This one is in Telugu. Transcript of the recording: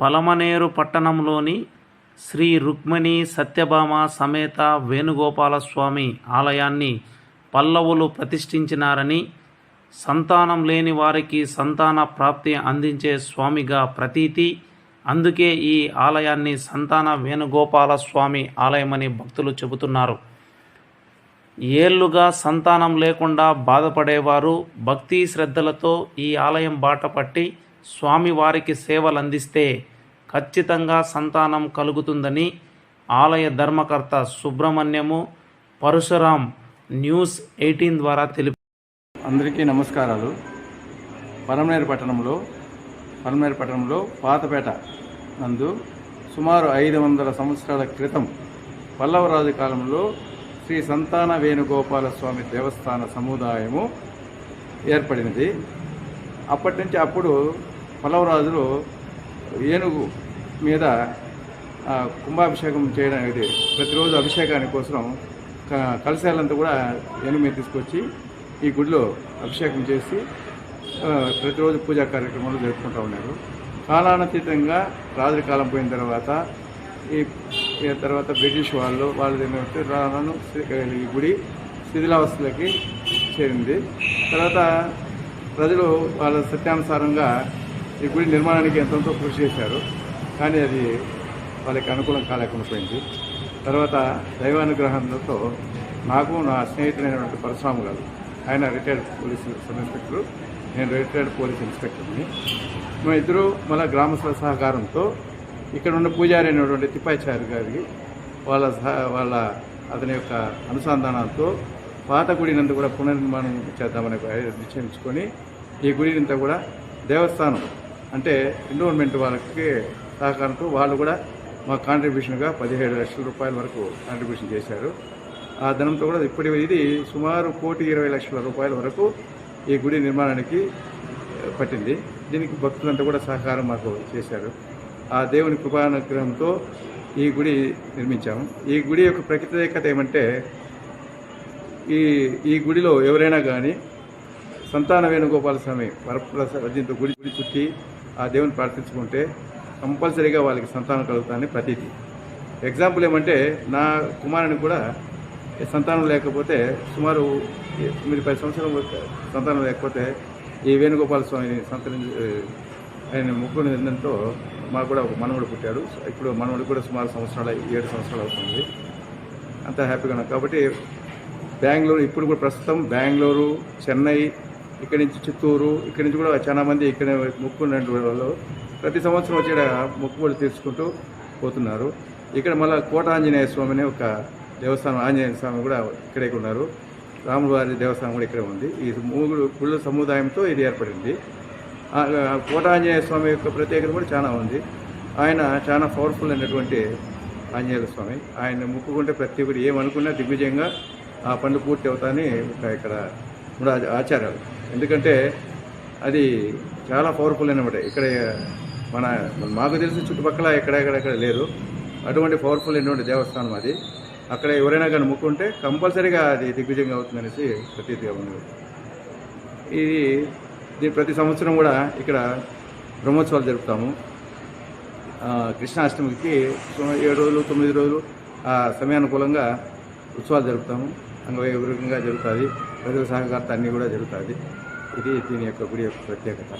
పలమనేరు పట్టణంలోని శ్రీ రుక్మిణి సత్యభామ సమేత వేణుగోపాలస్వామి ఆలయాన్ని పల్లవులు ప్రతిష్ఠించినారని సంతానం లేని వారికి సంతాన ప్రాప్తి అందించే స్వామిగా ప్రతీతి. అందుకే ఈ ఆలయాన్ని సంతాన వేణుగోపాల స్వామి ఆలయమని భక్తులు చెబుతున్నారు. ఏళ్ళుగా సంతానం లేకుండా బాధపడేవారు భక్తి శ్రద్ధలతో ఈ ఆలయం బాట పట్టి స్వామివారికి సేవలు అందిస్తే ఖచ్చితంగా సంతానం కలుగుతుందని ఆలయ ధర్మకర్త సుబ్రహ్మణ్యము పరశురాం న్యూస్ ఎయిటీన్ ద్వారా తెలిపి అందరికీ నమస్కారాలు. పరమనేరు పట్టణంలో పరమనేరు పట్టణంలో పాతపేట నందు సుమారు ఐదు వందల సంవత్సరాల క్రితం పల్లవరాజు కాలంలో శ్రీ సంతాన వేణుగోపాల స్వామి దేవస్థాన సముదాయము ఏర్పడినది. అప్పటి నుంచి అప్పుడు పల్లవరాజులు ఏనుగు మీద కుంభాభిషేకం చేయడానికి ప్రతిరోజు అభిషేకానికి కోసం క- కలశాలంతా కూడా ఏనుగు మీద తీసుకొచ్చి ఈ గుడిలో అభిషేకం చేసి ప్రతిరోజు పూజా కార్యక్రమాలు జరుపుకుంటూ ఉన్నారు. కాలానుతీతంగా రాత్రి కాలం పోయిన తర్వాత ఈ తర్వాత బ్రిటిష్ వాళ్ళు వాళ్ళు ఏమంటే రాను ఈ గుడి శిథిలావస్థలకి చేరింది. తర్వాత ప్రజలు వాళ్ళ సత్యానుసారంగా ఈ గుడి నిర్మాణానికి ఎంతెంతో కృషి చేశారు. కానీ అది వాళ్ళకి అనుకూలం కాలేకుండా పోయింది తర్వాత దైవానుగ్రహంతో నాకు నా స్నేహితుడైనటువంటి పరశురాము గారు ఆయన రిటైర్డ్ పోలీస్ సబ్ ఇన్స్పెక్టర్ నేను రిటైర్డ్ పోలీస్ ఇన్స్పెక్టర్ని. మా ఇద్దరు మళ్ళీ గ్రామస్తుల సహకారంతో ఇక్కడ ఉన్న పూజారి అయినటువంటి తిప్పాచార్య గారికి వాళ్ళ సహ వాళ్ళ అతని యొక్క అనుసంధానంతో పాత గుడినంతా కూడా పునర్నిర్మాణం చేద్దామని నిశ్చయించుకొని ఈ గుడినంతా కూడా దేవస్థానం అంటే ఎన్రోల్మెంట్ వాళ్ళకి సహకారంతో వాళ్ళు కూడా మా కాంట్రిబ్యూషన్గా పదిహేడు లక్షల రూపాయల వరకు కాంట్రిబ్యూషన్ చేశారు. ఆ ధనంతో కూడా ఇప్పటి ఇది సుమారు కోటి ఇరవై లక్షల రూపాయల వరకు ఈ గుడి నిర్మాణానికి పట్టింది. దీనికి భక్తులంతా కూడా సహకారం మాకు చేశారు. ఆ దేవుని కృపానుగ్రహంతో ఈ గుడి నిర్మించాము. ఈ గుడి యొక్క ప్రత్యేకత ఏమంటే ఈ ఈ గుడిలో ఎవరైనా కానీ సంతాన వేణుగోపాల స్వామి వరప్రసాద్ గుడి గుడి చుట్టి ఆ దేవుని ప్రార్థించుకుంటే కంపల్సరీగా వాళ్ళకి సంతానం కలుగుతాయని ప్రతీతి. ఎగ్జాంపుల్ ఏమంటే నా కుమారునికి కూడా సంతానం లేకపోతే సుమారు తొమ్మిది పది సంవత్సరం సంతానం లేకపోతే ఈ వేణుగోపాల స్వామిని సంతరించి ఆయన ముక్కుని నిందంతో మాకు కూడా ఒక మనవడు పుట్టాడు. ఇప్పుడు మనవడు కూడా సుమారు సంవత్సరాలు ఏడు సంవత్సరాలు అవుతుంది. అంత హ్యాపీగా ఉన్నాం. కాబట్టి బెంగళూరు ఇప్పుడు కూడా ప్రస్తుతం బెంగళూరు చెన్నై ఇక్కడి నుంచి చిత్తూరు ఇక్కడి నుంచి కూడా చాలా మంది ఇక్కడ మొక్కున్నటువంటి వాళ్ళు ప్రతి సంవత్సరం వచ్చి ఈడ మొక్కుబడులు తీర్చుకుంటూ పోతున్నారు. ఇక్కడ మళ్ళీ కోట ఆంజనేయ స్వామి అనే ఒక దేవస్థానం ఆంజనేయ స్వామి కూడా ఇక్కడే ఉన్నారు. రాముల వారి దేవస్థానం కూడా ఇక్కడే ఉంది. ఈ మూడు గుళ్ళ సముదాయంతో ఇది ఏర్పడింది. కోట ఆంజనేయ స్వామి యొక్క ప్రత్యేకత కూడా చాలా ఉంది. ఆయన చాలా పవర్ఫుల్ అయినటువంటి ఆంజనేయ స్వామి. ఆయన ముక్కుకుంటే ప్రతి ఒక్కరు ఏమనుకున్నా దిగ్విజయంగా ఆ పనులు పూర్తి అవుతాయని ఒక ఇక్కడ ఆచారాలు. ఎందుకంటే అది చాలా పవర్ఫుల్ అనమాట ఇక్కడ మన మాకు తెలిసి చుట్టుపక్కల ఎక్కడెక్కడెక్కడ లేదు అటువంటి పవర్ఫుల్ అయినటువంటి దేవస్థానం అది. అక్కడ ఎవరైనా కానీ ముక్కుంటే కంపల్సరీగా అది దిగ్విజయంగా అవుతుందనేసి ప్రతీతిగా ఉంది ఇది దీని ప్రతి సంవత్సరం కూడా ఇక్కడ బ్రహ్మోత్సవాలు జరుపుతాము. కృష్ణాష్టమికి ఏడు రోజులు తొమ్మిది రోజులు ఆ సమయానుకూలంగా ఉత్సవాలు జరుపుతాము. అంగవైభవంగా జరుగుతుంది ప్రజల సహకారత అన్నీ కూడా జరుగుతుంది. ఇది దీని యొక్క గుడి యొక్క ప్రత్యేకత.